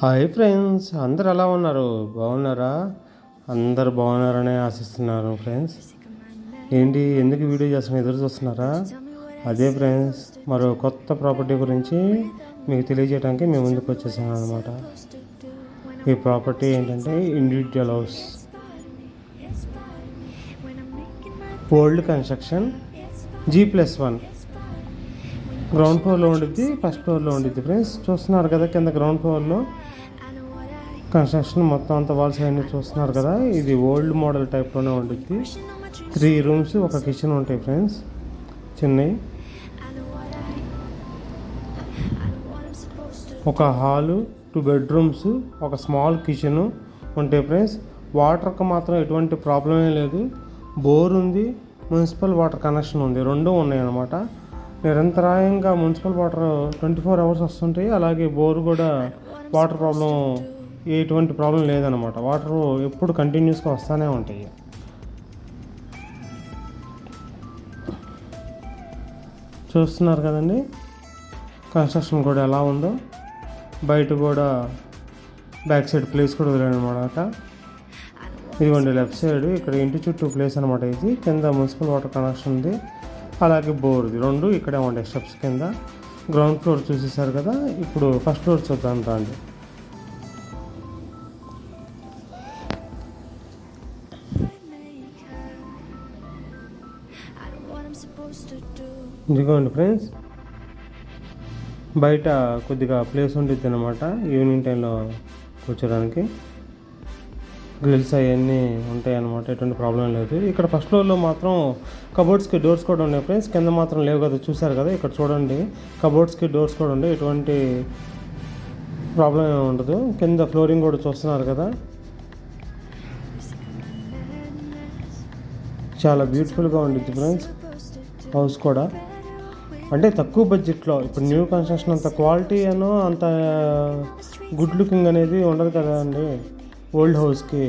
Hi friends అందరు ఎలా ఉన్నారు? బాగున్నారా? అందరు బాగున్నారని ఆశిస్తున్నారు ఫ్రెండ్స్. ఏంటి ఎందుకు వీడియో చేస్తున్నా ఎదురు చూస్తున్నారా? అదే ఫ్రెండ్స్ మరో కొత్త ప్రాపర్టీ గురించి మీకు తెలియజేయడానికి మేము ముందుకు వచ్చేసాను అనమాట ఈ ప్రాపర్టీ ఏంటంటే individual house. Old construction G plus one. Ground ఫ్లోర్లో ఉండిద్ది ఫస్ట్ ఫ్లోర్లో ఉండిద్ది ఫ్రెండ్స్. చూస్తున్నారు కదా కింద గ్రౌండ్ ఫ్లోర్లో కన్స్ట్రక్షన్ మొత్తం అంత వాల్స్ అవన్నీ చూస్తున్నారు కదా. ఇది ఓల్డ్ మోడల్ టైప్లోనే ఉండిద్ది. త్రీ రూమ్స్ ఒక కిచెన్ ఉంటాయి ఫ్రెండ్స్. చెన్నై ఒక హాలు టూ బెడ్రూమ్స్ ఒక స్మాల్ కిచెను ఉంటాయి ఫ్రెండ్స్. వాటర్కి మాత్రం ఎటువంటి ప్రాబ్లమే లేదు. బోర్ ఉంది మున్సిపల్ వాటర్ కనెక్షన్ ఉంది. రెండు ఉన్నాయన్నమాట. నిరంతరాయంగా municipal water twenty four hours వస్తుంటాయి. అలాగే బోర్ కూడా వాటర్ ప్రాబ్లం ఎటువంటి ప్రాబ్లం లేదనమాట వాటర్ ఎప్పుడు కంటిన్యూస్గా వస్తూనే ఉంటాయి. చూస్తున్నారు కదండి? కన్స్ట్రక్షన్ కూడా ఎలా ఉందో. బయట కూడా బ్యాక్ సైడ్ ప్లేస్ కూడా వదిలేనమాట ఇదిగోండి లెఫ్ట్ సైడ్ ఇక్కడ ఇంటి చుట్టూ ప్లేస్ అనమాట ఇది. కింద మున్సిపల్ వాటర్ కనెక్షన్ ఉంది. అలాగే బోర్ది రెండు. ఇక్కడే ఉంటాయి స్టెప్స్ కింద. గ్రౌండ్ ఫ్లోర్ చూసేసారు కదా? ఇప్పుడు ఫస్ట్ ఫ్లోర్ చూద్దాం రండి. ఇదిగోండి ఫ్రెండ్స్ బయట కొద్దిగా ప్లేస్ ఉండిద్ది అనమాట ఈవినింగ్ టైంలో కూర్చోడానికి. గ్రిల్స్ అవన్నీ ఉంటాయి అనమాట ఎటువంటి ప్రాబ్లం లేదు. ఇక్కడ ఫస్ట్ ఫ్లోర్లో మాత్రం కబోర్డ్స్కి డోర్స్ కూడా ఉన్నాయి ఫ్రెండ్స్ కింద మాత్రం లేవు కదా చూసారు కదా ఇక్కడ చూడండి. కబోర్డ్స్కి డోర్స్ కూడా ఉన్నాయి ఎటువంటి ప్రాబ్లం ఏమి ఉండదు. కింద ఫ్లోరింగ్ కూడా చూస్తున్నారు కదా. చాలా బ్యూటిఫుల్గా ఉండిద్ది ఫ్రెండ్స్. హౌస్ కూడా. అంటే తక్కువ బడ్జెట్లో ఇప్పుడు న్యూ కన్స్ట్రక్షన్ అంత క్వాలిటీ అనో అంత గుడ్ లుకింగ్ అనేది ఉండదు కదా అండి ఓల్డ్ హౌస్కి.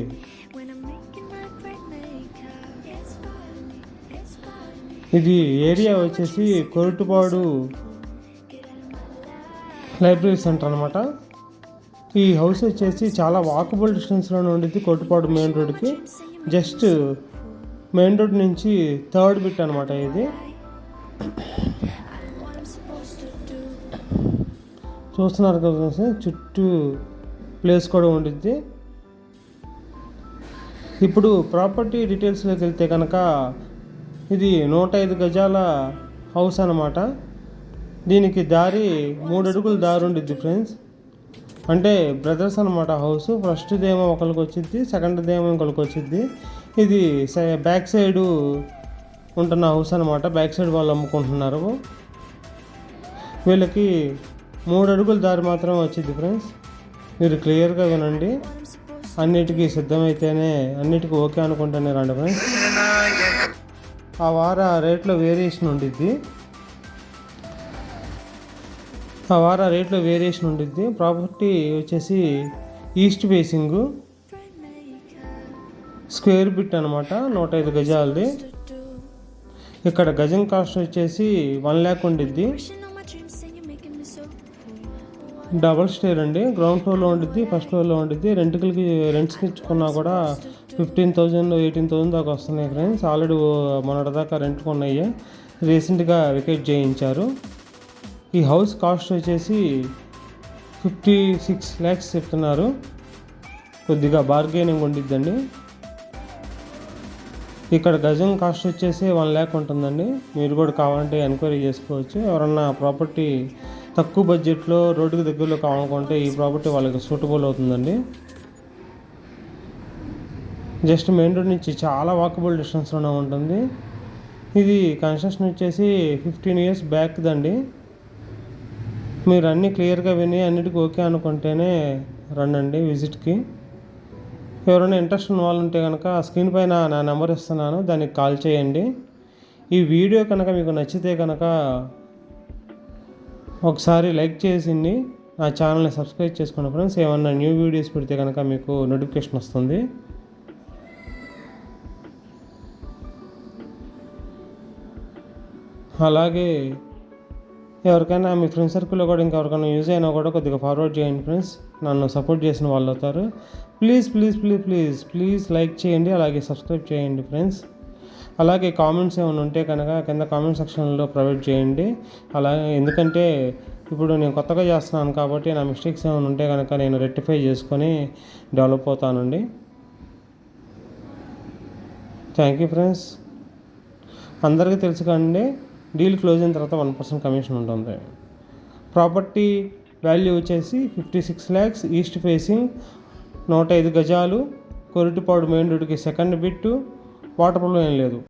ఇది ఏరియా వచ్చేసి కొరటుపాడు లైబ్రరీ సెంటర్ అనమాట ఈ హౌస్ వచ్చేసి చాలా వాకబుల్ డిస్టెన్స్లోనే ఉండేది కొట్టుపాడు మెయిన్ రోడ్కి. జస్ట్ మెయిన్ రోడ్ నుంచి థర్డ్ బిట్ అనమాట ఇది. చూస్తున్నారు కదా సార్ చుట్టూ ప్లేస్ కూడా ఉండిద్ది. ఇప్పుడు ప్రాపర్టీ డీటెయిల్స్లోకి వెళ్తే కనుక ఇది నూట ఐదు గజాల హౌస్ అనమాట దీనికి దారి మూడు అడుగుల దారి ఉండిద్ది ఫ్రెండ్స్ అంటే బ్రదర్స్ అనమాట హౌస్ ఫస్ట్ దేమో ఒకరికి వచ్చింది సెకండ్ దేమో ఇంకొకరికి వచ్చింది ఇది బ్యాక్ సైడు ఉంటున్న హౌస్ అనమాట బ్యాక్ సైడ్ వాళ్ళు అమ్ముకుంటున్నారు. వీళ్ళకి మూడు అడుగుల దారి మాత్రం వచ్చింది ఫ్రెండ్స్. మీరు క్లియర్గా వినండి. అన్నిటికీ సిద్ధమైతేనే అన్నిటికీ ఓకే అనుకుంటేనే రండి ఫ్రెండ్స్. ఆ వార రేట్లో వేరియేషన్ ఉండిద్ది. ఆ వార రేట్లో వేరియేషన్ ఉండిద్ది. ప్రాపర్టీ వచ్చేసి ఈస్ట్ ఫేసింగ్ స్క్వేర్ బిట్ అనమాట నూట ఐదు గజాలది. ఇక్కడ గజం కాస్ట్ వచ్చేసి వన్ ల్యాక్ ఉండిద్ది. డబల్ స్టేర్ అండి. గ్రౌండ్ ఫ్లోర్లో ఉండిద్ది ఫస్ట్ ఫ్లోర్లో ఉండిద్ది. రెంట్కి రెంట్స్కి ఇచ్చుకున్నా కూడా ఫిఫ్టీన్ థౌజండ్ ఎయిటీన్ థౌజండ్ దాకా వస్తున్నాయి ఫ్రెండ్స్. ఆల్రెడీ మొన్నటి దాకా కొన్నాయి రీసెంట్గా వికెట్ చేయించారు. ఈ హౌస్ కాస్ట్ వచ్చేసి ఫిఫ్టీ సిక్స్ ల్యాక్స్ చెప్తున్నారు. కొద్దిగా బార్గెనింగ్ ఉండిద్దండి. ఇక్కడ గజం కాస్ట్ వచ్చేసి వన్ ల్యాక్ ఉంటుందండి. మీరు కూడా కావాలంటే ఎంక్వైరీ చేసుకోవచ్చు. ఎవరన్నా ప్రాపర్టీ తక్కువ బడ్జెట్లో రోడ్డుకి దగ్గరలో కావాలనుకుంటే ఈ ప్రాపర్టీ వాళ్ళకి సూటబుల్ అవుతుందండి. జస్ట్ మెయిన్ రోడ్ నుంచి చాలా వాకబుల్ డిస్టెన్స్లోనే ఉంటుంది. ఇది కన్స్ట్రక్షన్ వచ్చేసి ఫిఫ్టీన్ ఇయర్స్ బ్యాక్ దండి. మీరు అన్నీ క్లియర్గా విని అన్నిటికీ ఓకే అనుకుంటేనే రండి విజిట్కి. ఎవరైనా ఇంట్రెస్ట్ ఉన్న వాళ్ళు ఉంటే కనుక స్క్రీన్ పైన నా నెంబర్ ఇస్తున్నాను దానికి కాల్ చేయండి. ఈ వీడియో కనుక మీకు నచ్చితే కనుక ఒకసారి లైక్ చేసింది నా ఛానల్ని సబ్స్క్రైబ్ చేసుకోండి ఫ్రెండ్స్ ఏమన్నా న్యూ వీడియోస్ పెడితే కనుక మీకు నోటిఫికేషన్ వస్తుంది. అలాగే ఎవరికైనా మీ ఫ్రెండ్ సర్కిల్లో కూడా ఇంకెవరికైనా యూజ్ అయినా కూడా కొద్దిగా ఫార్వర్డ్ చేయండి ఫ్రెండ్స్ నన్ను సపోర్ట్ చేసిన వాళ్ళు అవుతారు. Please please please please please like చేయండి అలాగే సబ్స్క్రైబ్ చేయండి ఫ్రెండ్స్ అలాగే కామెంట్స్ ఏమైనా ఉంటే కనుక కింద కామెంట్ సెక్షన్లో ప్రొవైడ్ చేయండి. అలాగే ఎందుకంటే ఇప్పుడు నేను కొత్తగా చేస్తున్నాను కాబట్టి నా మిస్టేక్స్ ఏమైనా ఉంటే కనుక నేను రెక్టిఫై చేసుకొని డెవలప్ అవుతానండి. థ్యాంక్ యూ ఫ్రెండ్స్ అందరికీ తెలుసు కండి డీల్ క్లోజ్ అయిన తర్వాత వన్ పర్సెంట్ కమిషన్ ఉంటుంది. ప్రాపర్టీ వాల్యూ వచ్చేసి fifty six lakhs east facing నూట ఐదు గజాలు కొరిటిపాడు మెయిన్ రోడ్డుకి సెకండ్ బిట్టు వాటర్ ప్రాబ్లం ఏం లేదు.